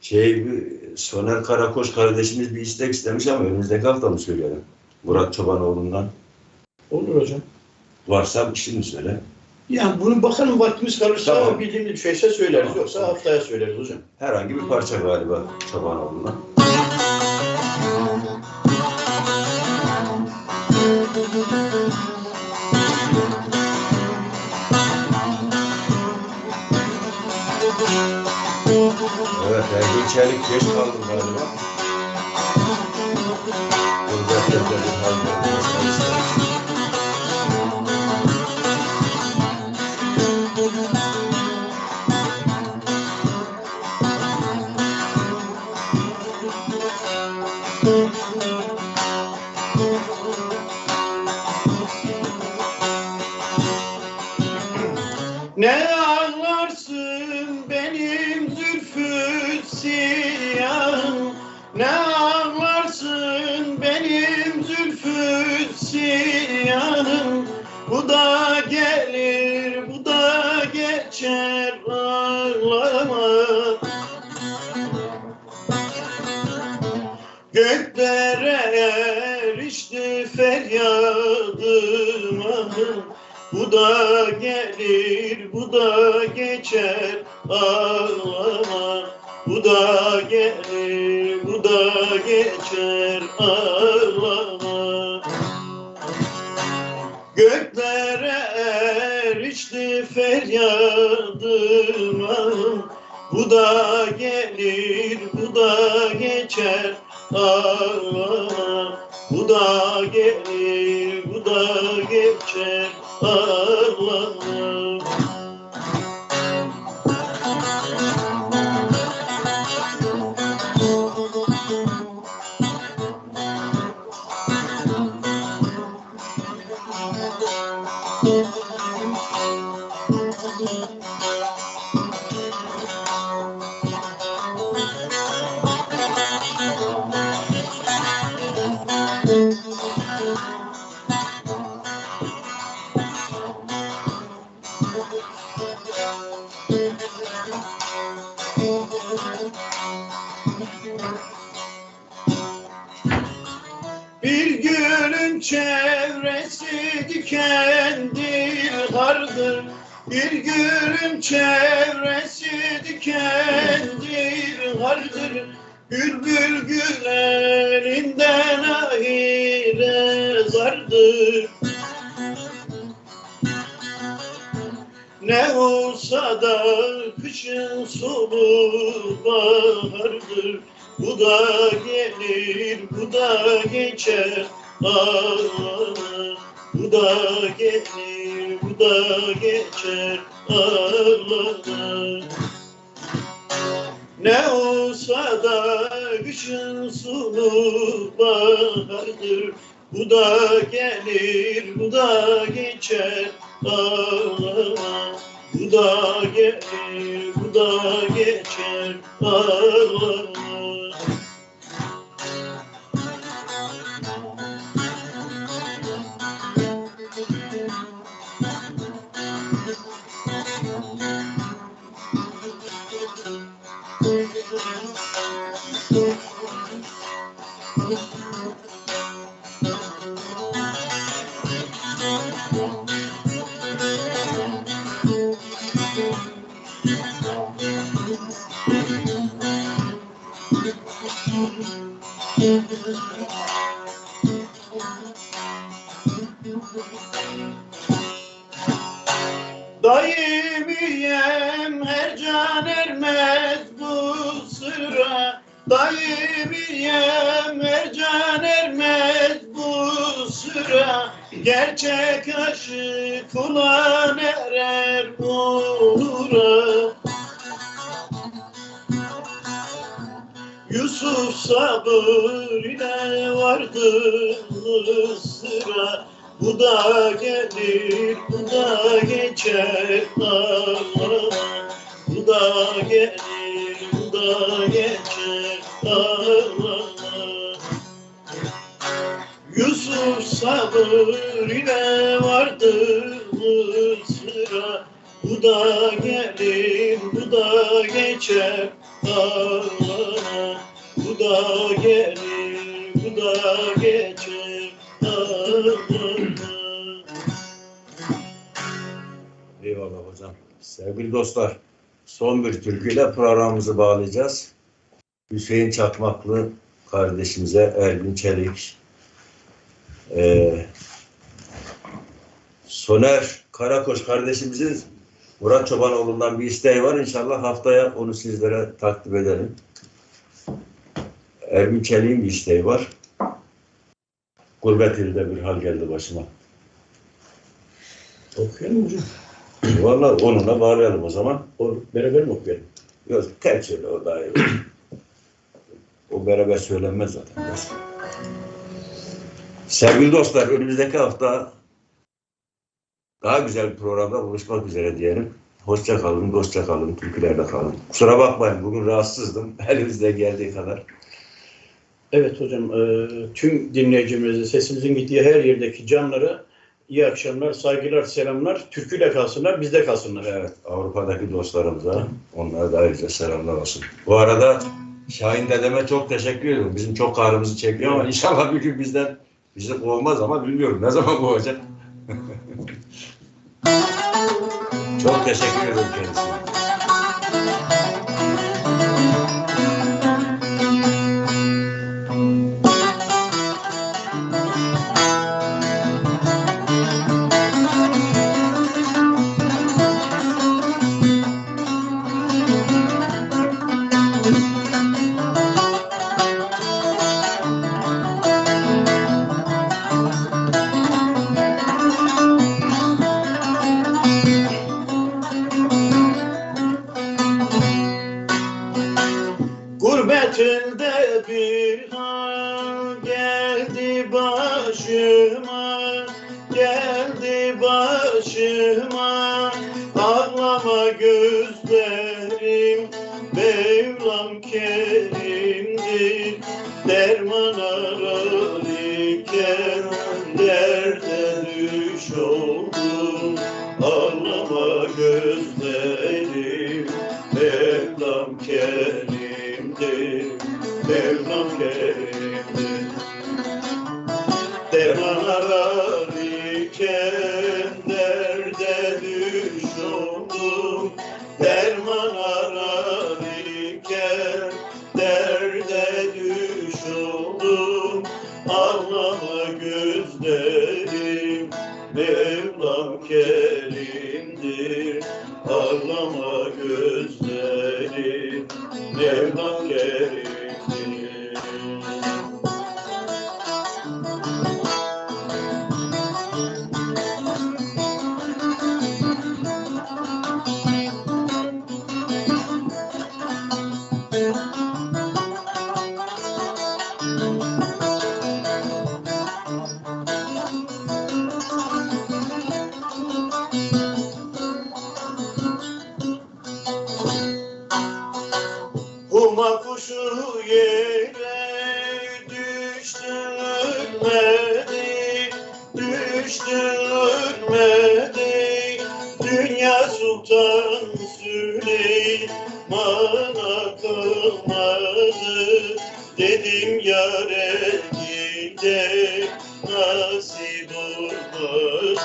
Şey, Soner Karakoç kardeşimiz bir istek istemiş ama önümüzdeki hafta mı söyleyelim? Murat Çobanoğlu'ndan. Olur hocam. Varsa şimdi söyle. Yani bunu bakalım vaktimiz kalırsa Tamam. bildiğimiz bir şeyse söyleriz. Tamam. Yoksa haftaya söyleriz hocam. Herhangi bir parça galiba Çobanoğlu'ndan. Çelik geç kaldım galiba. Burada bir hal Ne ağlarsın benim zülfü siyahım? Bu da gelir bu da geçer ağlama. Göklere erişti feryadım ahım. Bu da gelir, bu da geçer ağlama Bu da gelir, bu da geçer ağlama Göklere erişti feryadım Bu da gelir, bu da geçer ağlama Bu da gelir, bu da geçer ağlama dikendir hardır Bir gülün çevresi dikendir hardır Bülbül gül elinden ahire zardır. Ne olsa da kışın sonu bahardır. Bu da gelir, bu da geçer. Ağlama Bu da gelir, bu da geçer ağlama Ne olsa da kışın sonu bahardır. Bu da gelir, bu da geçer ağlama Bu da gelir, bu da geçer ağlama Daimiyem Daimiyem her can ermez bu sıra. Gerçek aşık olan erer nura. Yusuf sabır ile vardı sıra. Bu da gelir, bu da geçer Bu da gelir, bu da geçer ağlama Yusuf sabır ile vardı sıra Bu da gelir, bu da geçer ağlama Bu da gelir bu da geçer ağlama Eyvallah hocam. Sevgili dostlar, son bir türküyle programımızı bağlayacağız. Hüseyin Çakmaklı kardeşimize Ergün Çelik, eee, Soner Karakoç kardeşimizin Murat Çobanoğlu'ndan bir isteği var. İnşallah haftaya onu sizlere takdim edelim. Ergün Çelik'in bir isteği var. Gurbet ilde bir hal geldi başıma. Okuyalım hocam. Vallahi onunla bağlayalım o zaman. Olur. Beraber mi okuyalım? Yok tek söyle o daha iyi. O beraber söylenmez zaten. Sevgili dostlar önümüzdeki hafta daha güzel bir programda buluşmak üzere diyelim. Hoşça kalın, dostça kalın, türkülerde kalın. Kusura bakmayın bugün rahatsızdım. Elimizde geldiği kadar. Evet hocam, e, tüm dinleyicilerimize, sesimizin gittiği her yerdeki canlara iyi akşamlar, saygılar, selamlar. Türküyle kalsınlar, bizde kalsınlar. Evet, Avrupa'daki dostlarımıza onlara da ayrıca selamlar olsun. Bu arada Şahin dedeme çok teşekkür ediyorum. Bizim çok kahrımızı çekiyor ama inşallah bir gün bizden bizi kovmaz ama bilmiyorum ne zaman kovacak. çok teşekkür ederim kendisine. Kerimdir. Derman ararken derde düş oldum. Ağlama gözlerim, Mevlam kerimdir. Mevlam kerimdir. Derman ararken Ağlama gözlerim Mevlam kerimdir. Huma Sultan Süleyman'a kalmadı. Dedim yare gide nasip olmadı.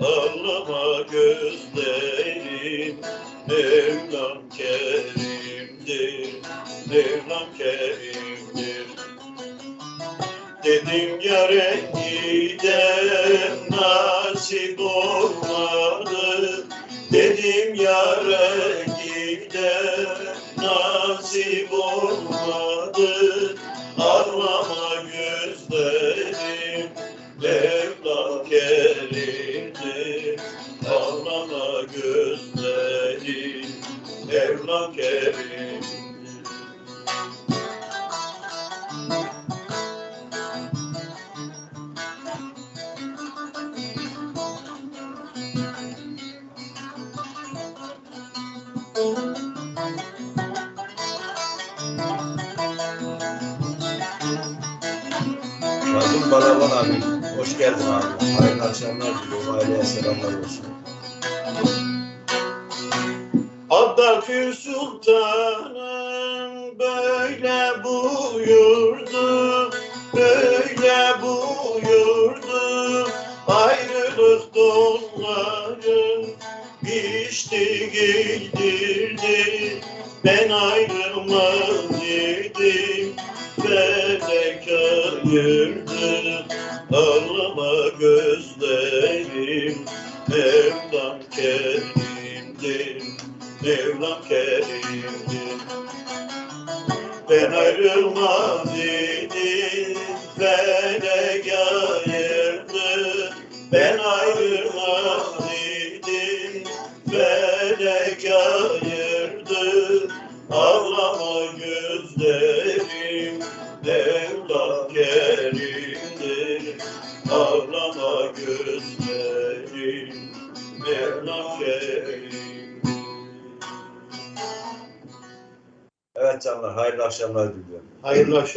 Ağlama gözlerim Mevlam kerimdir, Mevlam kerimdir. Dedim yare giden nasip Kadın Balaban abi. Hoş geldin abi. Hayırlı akşamlar diliyorum. Aileye selamlar olsun. Adakü Sultanım böyle buyurdu. Gözlerim Mevlam kerimdir Mevlam kerimdir. Ben ayrılmam dedim Felek ayırdı Ben ayrılmam dedim Felek ayırdı Ağlama gözlerim akşamlar diliyorum. Hayırlı akşamlar.